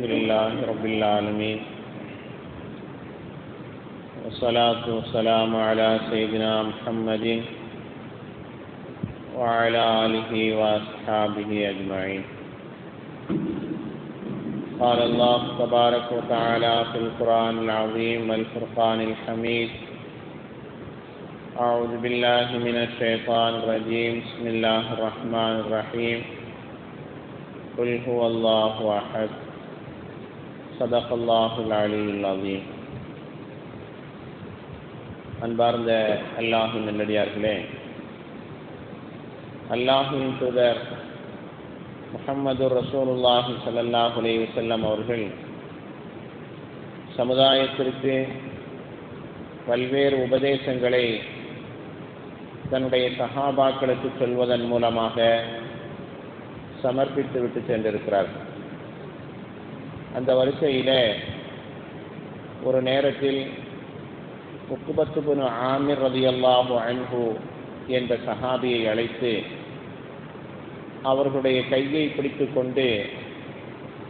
الحمد لله رب العالمين والصلاة والسلام على سيدنا محمد وعلى آله وأصحابه أجمعين قال الله تبارك وتعالى في القرآن العظيم والفرقان الحميد أعوذ بالله من الشيطان الرجيم بسم الله الرحمن الرحيم قل هو الله أحد சதக் அல்லாஹுல் அலி அன்பார்ந்த அல்லாஹு நல்லடியார்களே அல்லாஹின் தூதர் முஹம்மது ரசூலுல்லாஹி சல்லாஹ் அலி வசல்லம் அவர்கள் சமுதாயத்திற்கு பல்வேறு உபதேசங்களை தன்னுடைய சகாபாக்களுக்கு சொல்வதன் மூலமாக சமர்ப்பித்து விட்டு சென்றிருக்கிறார்கள். அந்த வரிசையில் ஒரு நேரத்தில் முக்குபத்துபுனு ஆமிர் ரதியல்லாஹு அன்ஹு என்ற சஹாபியை அழைத்து அவர்களுடைய கையை பிடித்து கொண்டு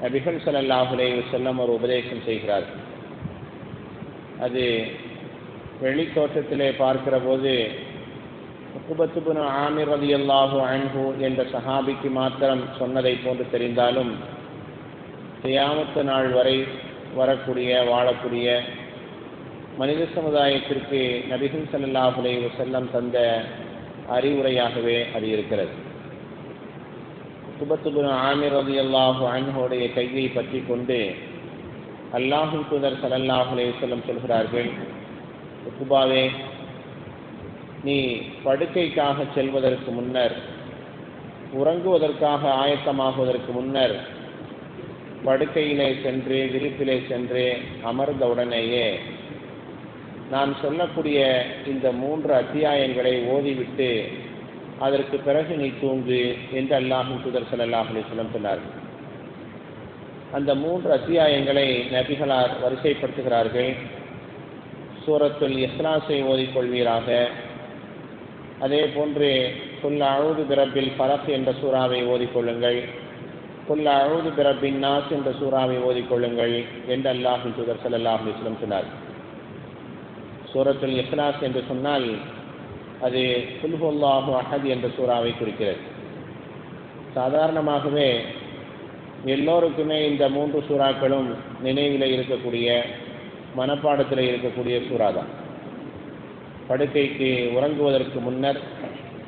நபிகள் சல்லாஹுலே செல்லம் ஒரு உபதேசம் செய்கிறார்கள். அது வெளி தோற்றத்திலே பார்க்கிற போது முக்குபத்துபுனு ஆமிர் ரதியல்லாஹு அன்ஹு என்ற சஹாபிக்கு மாத்திரம் சொன்னதை போன்று தெரிந்தாலும் கியாமத்து நாள் வரை வரக்கூடிய வாழக்கூடிய மனித சமுதாயத்திற்கு நபிகள் சல்லாஹுலே செல்லம் தந்த அறிவுரையாகவே அது இருக்கிறது. சுபத்துபுன் ஆமிர் அலி அல்லாஹு அன்ஹோடைய கையை பற்றி கொண்டு அல்லாஹு தூதர் சலல்லாஹுலே செல்லம் சொல்கிறார்கள் உக்குபாவே நீ படுக்கைக்காக செல்வதற்கு முன்னர் உறங்குவதற்காக ஆயத்தமாகுவதற்கு முன்னர் படுக்கையிலே சென்று விரிப்பிலே சென்று அமர்ந்தவுடனேயே நான் சொல்லக்கூடிய இந்த மூன்று அத்தியாயங்களை ஓதிவிட்டு அதற்கு பிறகு நீ தூங்கு என்று அல்லாஹும் சுதர் சல்லாஹ் அலிஸ்லம் சொன்னார்கள். அந்த மூன்று அத்தியாயங்களை நபிகளார் வரிசைப்படுத்துகிறார்கள். சூரத்துல் இஸ்லாஸை ஓதிக்கொள்வீராக. அதே போன்று புல் அழுது பிறப்பில் பரப் என்ற சூறாவை ஓதிக்கொள்ளுங்கள். குல் அழுது பிறப்பின் நாஸ் என்ற சூறாவை ஓதிக்கொள்ளுங்கள் என்று அல்லாஹு சுதர் சல்லாஹ் அலிஸ்லம் சொன்னார் சூரத்துல் இஹ்லாஸ் என்று சொன்னால் அது புல்ஹுல்லாஹு அஹத் என்ற சூறாவை குறிக்கிறது. சாதாரணமாகவே எல்லோருக்குமே இந்த மூன்று சூறாக்களும் நினைவில் இருக்கக்கூடிய மனப்பாடத்தில் இருக்கக்கூடிய சூறா தான் படுக்கைக்கு உறங்குவதற்கு முன்னர்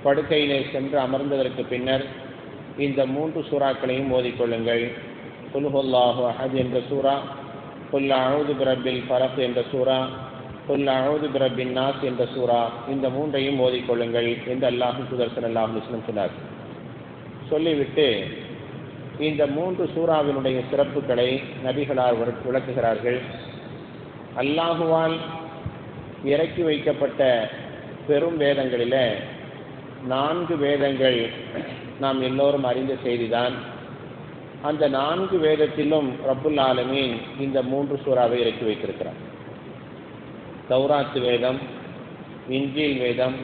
படுக்கையிலே சென்று அமர்ந்ததற்கு பின்னர் இந்த மூன்று சூறாக்களையும் ஓதிக்கொள்ளுங்கள். குல்ஹுல்லாஹு அஹத் என்ற சூறா குல் அழுது பிரபில் பரப் என்ற சூறா குல் அழுது பிரபின் நாஸ் என்ற சூறா இந்த மூன்றையும் ஓதிக்கொள்ளுங்கள் என்று அல்லாஹு சுதர்சன் அல்லாஹ் முஸ்லிம் சொன்னார். சொல்லிவிட்டு இந்த மூன்று சூறாவினுடைய சிறப்புகளை நபிகளார் விளக்குகிறார்கள். அல்லாஹுவால் இறக்கி வைக்கப்பட்ட பெரும் வேதங்களில் நான்கு வேதங்கள் நாம் எல்லோரும் அறிந்த செய்திதான். அந்த நான்கு வேதத்திலும் ரப்புல் ஆலமீன் இந்த மூன்று சூறாவை இறக்கி வைத்திருக்கிறார். தௌராத்து வேதம் இஞ்சில் வேதம்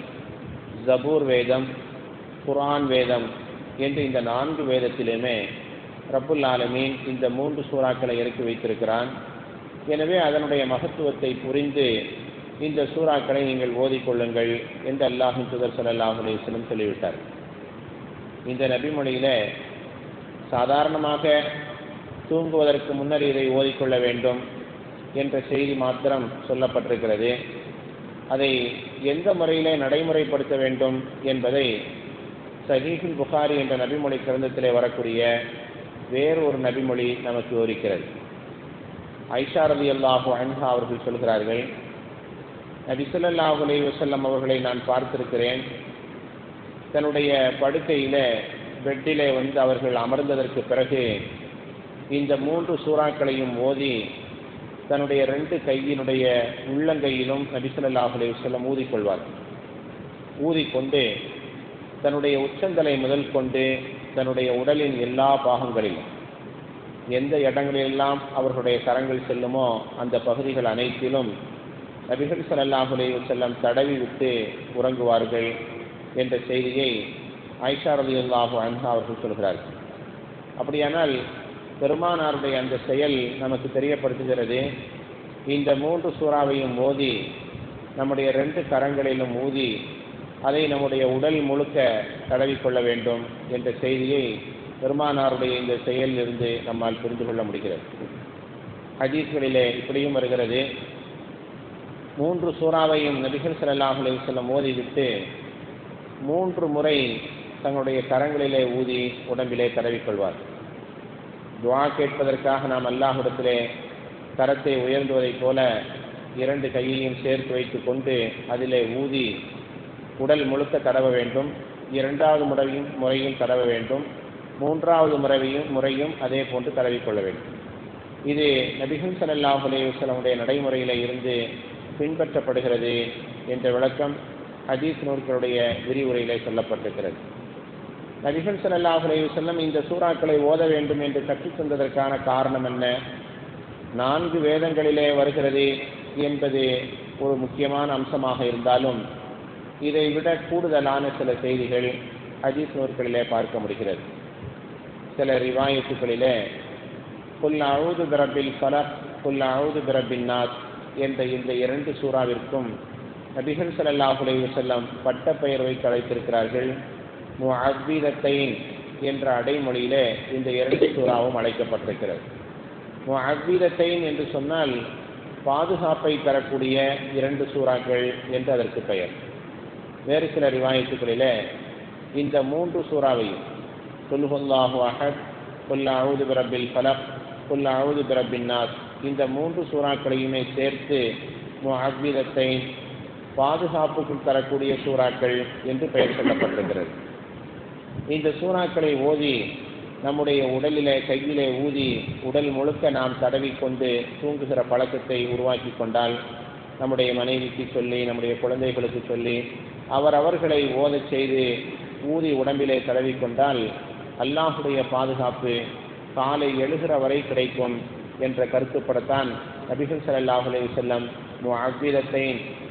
ஜபூர் வேதம் குரான் வேதம் என்று இந்த நான்கு வேதத்திலுமே ரப்புல் ஆலமீன் இந்த மூன்று சூறாக்களை இறக்கி வைத்திருக்கிறான் எனவே அதனுடைய மகத்துவத்தை புரிந்து இந்த சூறாக்களை நீங்கள் ஓதிக்கொள்ளுங்கள் என்று அல்லாஹின் சுதர் சல்லாஹ் அலிஸ்லம் சொல்லிவிட்டார் இந்த நபிமொழியில் சாதாரணமாக தூங்குவதற்கு முன்னர் இதை ஓதிக்கொள்ள வேண்டும் என்ற செய்தி மாத்திரம் சொல்லப்பட்டிருக்கிறது. அதை எந்த முறையிலே நடைமுறைப்படுத்த வேண்டும் என்பதை சஹீஃபுல் புகாரி என்ற நபிமொழி கிரந்தத்திலே வரக்கூடிய வேறு ஒரு நபிமொழி நமக்கு விவரிக்கிறது ஐஷா ரதி அல்லாஹு அன்ஹா அவர்கள் சொல்கிறார்கள் நபி சொல்லாஹு அலி வசல்லம் அவர்களை நான் பார்த்திருக்கிறேன். தன்னுடைய படுக்கையில பெட்டிலே வந்து அவர்கள் அமர்ந்ததற்கு பிறகு இந்த மூன்று சூறாக்களையும் ஓதி தன்னுடைய ரெண்டு கையினுடைய உள்ளங்கையிலும் நபிசல்லாஹ் அலி ஊதிக்கொள்வார் ஊதிக்கொண்டு தன்னுடைய உச்சந்தலை முதல் கொண்டு தன்னுடைய உடலின் எல்லா பாகங்களிலும் எந்த இடங்களிலெல்லாம் அவர்களுடைய கரங்கள் செல்லுமோ அந்த பகுதிகள் அனைத்திலும் நபிகள் சல்லாஹ் செல்லம் தடவி விட்டு உறங்குவார்கள். என்ற செய்தியை ஐஷா அலி அல்லாஹு அன்ஹா அவர்கள் சொல்கிறார்கள். அப்படியானால் பெருமானாருடைய அந்த செயல் நமக்கு தெரியப்படுத்துகிறது. இந்த மூன்று சூறாவையும் மோதி நம்முடைய ரெண்டு கரங்களிலும் ஊதி அதை நம்முடைய உடல் முழுக்க தடவிக்கொள்ள வேண்டும் என்ற செய்தியை பெருமானாருடைய இந்த செயலில் இருந்து நம்மால் புரிந்து கொள்ள முடிகிறது. ஹதீஸ்களிலே இப்படியும் வருகிறது. மூன்று சூறாவையும் நபிகள் ஸல்லல்லாஹு அலைஹி வஸல்லம் ஓதிவிட்டு மூன்று முறை தங்களுடைய கரங்களிலே ஊதி உடம்பிலே தடவிக்கொள்வார். துவா கேட்பதற்காக நாம் அல்லாஹிடத்திலே கரத்தை உயர்ந்துவதைப் போல இரண்டு கையையும் சேர்த்து வைத்துக் கொண்டு அதிலே ஊதி உடல் முழுக்க தடவ வேண்டும். இரண்டாவது முறையும் முறையும் தடவ வேண்டும். மூன்றாவது முறையும் முறையும் அதே போன்று தடவிக்கொள்ள வேண்டும். இது நபிகள் ஸல்லல்லாஹு அலைஹி நடைமுறையில இருந்து பின்பற்றப்படுகிறது என்ற விளக்கம் ஹதீஸ் நூல்களுடைய விரிவுரையிலே சொல்லப்பட்டிருக்கிறது. நபிகள் ஸல்லல்லாஹு அலைஹி இந்த சூறாக்களை ஓத வேண்டும் என்று கற்றுத் தந்ததற்கான காரணம் என்ன? நான்கு வேதங்களிலே வருகிறது என்பது ஒரு முக்கியமான அம்சமாக இருந்தாலும் இதை விட கூடுதலான சில செய்திகள் ஹதீஸ் நூல்களிலே பார்க்க முடிகிறது. சில ரிவாயத்துகளிலே புல் அவுது பிரபில் பலக் புல் அவுது பிரபின் நாத் என்ற இந்த இரண்டு சூறாவிற்கும் நபிகள் சல்லாஹுலே செல்லம் பட்ட பெயர்வை அழைத்திருக்கிறார்கள் என்ற அடைமொழியிலே இந்த இரண்டு சூறாவும் அழைக்கப்பட்டிருக்கிறது. முஅவ்வீதத்தைன் என்று சொன்னால் பாதுகாப்பை தரக்கூடிய இரண்டு சூறாக்கள் என்று அதற்கு பெயர். வேறு சில ரிவாயத்துகளிலே இந்த மூன்று சூறாவையும் குல்ஹுல்லாஹு அஹத் குல் பிறப்பில் பிரபில் ஃபலக் குல் பிரபின் நாஸ் இந்த மூன்று சூறாக்களையுமே சேர்த்து முஅவ்வீதத்தை பாதுகாப்புக்கு தரக்கூடிய சூறாக்கள் என்று பெயர் சொல்லப்பட்டிருக்கிறது இந்த சூறாக்களை ஓதி நம்முடைய உடலிலே கையிலே ஊதி உடல் முழுக்க நாம் தடவிக்கொண்டு தூங்குகிற பழக்கத்தை உருவாக்கி கொண்டால் நம்முடைய மனைவிக்கு சொல்லி நம்முடைய குழந்தைகளுக்கு சொல்லி அவர் அவர்களை ஓதச் செய்து ஊதி உடம்பிலே தடவிக்கொண்டால் அல்லாஹுடைய பாதுகாப்பு காலை எழுகிற வரை கிடைக்கும் என்ற கருத்துப்படத்தான் நபிகள் ஸல்லல்லாஹு அலைஹி முஅவ்வீதத்தை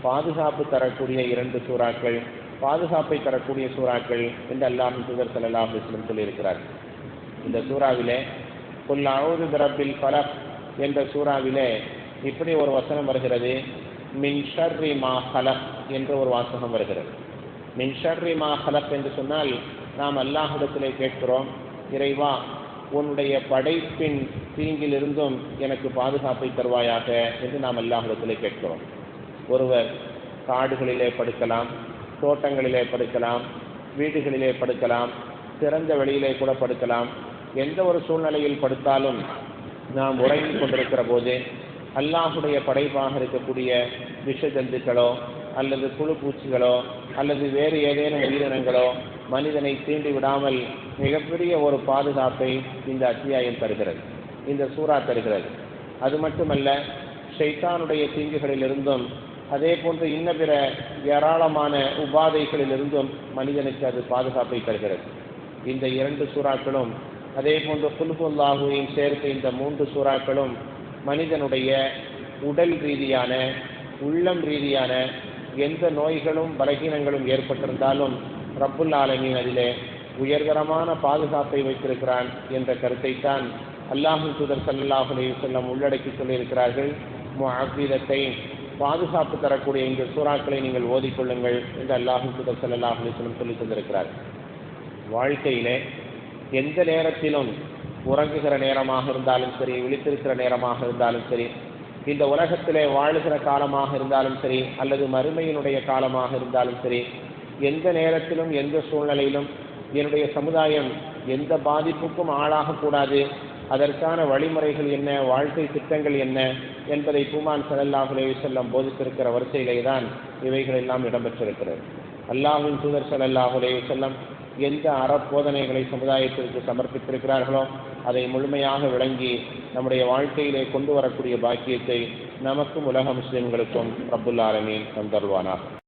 பாதுகாப்பு தரக்கூடிய இரண்டு சூறாக்கள் பாதுகாப்பை தரக்கூடிய சூறாக்கள் என்று அல்லாஹ் சுதர் ஸல்லல்லாஹு அலைஹி சொல்லியிருக்கிறார். இந்த சூறாவிலே புல் அவுது பிரபில் பலப் என்ற சூறாவிலே இப்படி ஒரு வசனம் வருகிறது. மின்ஷர்ரி மா ஹலக் என்று ஒரு வாசகம் வருகிறது. மின்ஷர்ரி மா ஹலக் என்று சொன்னால் நாம் அல்லாஹிடத்திலே கேட்கிறோம் இறைவா உன்னுடைய படைப்பின் தீங்கிலிருந்தும் எனக்கு பாதுகாப்பை தருவாயாக என்று நாம் அல்லாஹிடத்திலே கேட்கிறோம். ஒருவர் காடுகளிலே படுக்கலாம் தோட்டங்களிலே படுக்கலாம் வீடுகளிலே படுக்கலாம் திறந்த வெளியிலே கூட படுக்கலாம் எந்த ஒரு சூழ்நிலையில் படுத்தாலும் நாம் உறங்கிக் கொண்டிருக்கிற போது அல்லாஹுடைய படைப்பாக இருக்கக்கூடிய விஷ ஜந்துக்களோ அல்லது புழு பூச்சிகளோ அல்லது வேறு ஏதேனும் உயிரினங்களோ மனிதனை தீண்டி விடாமல் மிகப்பெரிய ஒரு பாதுகாப்பை இந்த அத்தியாயம் தருகிறது. இந்த சூறா தருகிறது. அது மட்டுமல்ல ஷைத்தானுடைய தீங்குகளிலிருந்தும் அதே போன்று இன்ன பிற ஏராளமான உபாதைகளிலிருந்தும் மனிதனுக்கு அது பாதுகாப்பை தருகிறது. இந்த இரண்டு சூறாக்களும் அதே போன்று புல்புல்லாஹுவையும் சேர்த்து இந்த மூன்று சூறாக்களும் மனிதனுடைய உடல் ரீதியான உள்ளம் ரீதியான எந்த நோய்களும் பலகீனங்களும் ஏற்பட்டிருந்தாலும் ரப்புல் ஆலமீன் அதிலே உயர்தரமான பாதுகாப்பை வைத்திருக்கிறான் என்ற கருத்தைத்தான் அல்லாஹு தூதர் சல்லாஹு அலைஹி உள்ளடக்கி சொல்லியிருக்கிறார்கள். முஅவ்வீதத்தை பாதுகாப்பு தரக்கூடிய இந்த சூறாக்களை நீங்கள் ஓதிக்கொள்ளுங்கள் என்று அல்லாஹு தூதர் சல்லாஹு அலைஹி சொல்லி தந்திருக்கிறார். வாழ்க்கையிலே எந்த நேரத்திலும் உறங்குகிற நேரமாக இருந்தாலும் சரி விழித்திருக்கிற நேரமாக இருந்தாலும் சரி இந்த உலகத்திலே வாழுகிற காலமாக இருந்தாலும் சரி அல்லது மறுமையினுடைய காலமாக இருந்தாலும் சரி எந்த நேரத்திலும் எந்த சூழ்நிலையிலும் என்னுடைய சமுதாயம் எந்த பாதிப்புக்கும் ஆளாகக்கூடாது அதற்கான வழிமுறைகள் என்ன? வாழ்க்கை திட்டங்கள் என்ன? என்பதை பூமான் சல்லாஹ் செல்லம் போதித்திருக்கிற வரிசையிலே தான் இவைகள் எல்லாம் இடம்பெற்றிருக்கிறது. அல்லாஹின் தூதர் சல்லாஹ் செல்லம் எந்த அறப்போதனைகளை சமுதாயத்திற்கு சமர்ப்பித்திருக்கிறார்களோ அதை முழுமையாக விளங்கி நம்முடைய வாழ்க்கையிலே கொண்டு வரக்கூடிய பாக்கியத்தை நமக்கும் உலக முஸ்லிம்களுக்கும் ரப்புல் ஆலமீன் தந்தருவானார்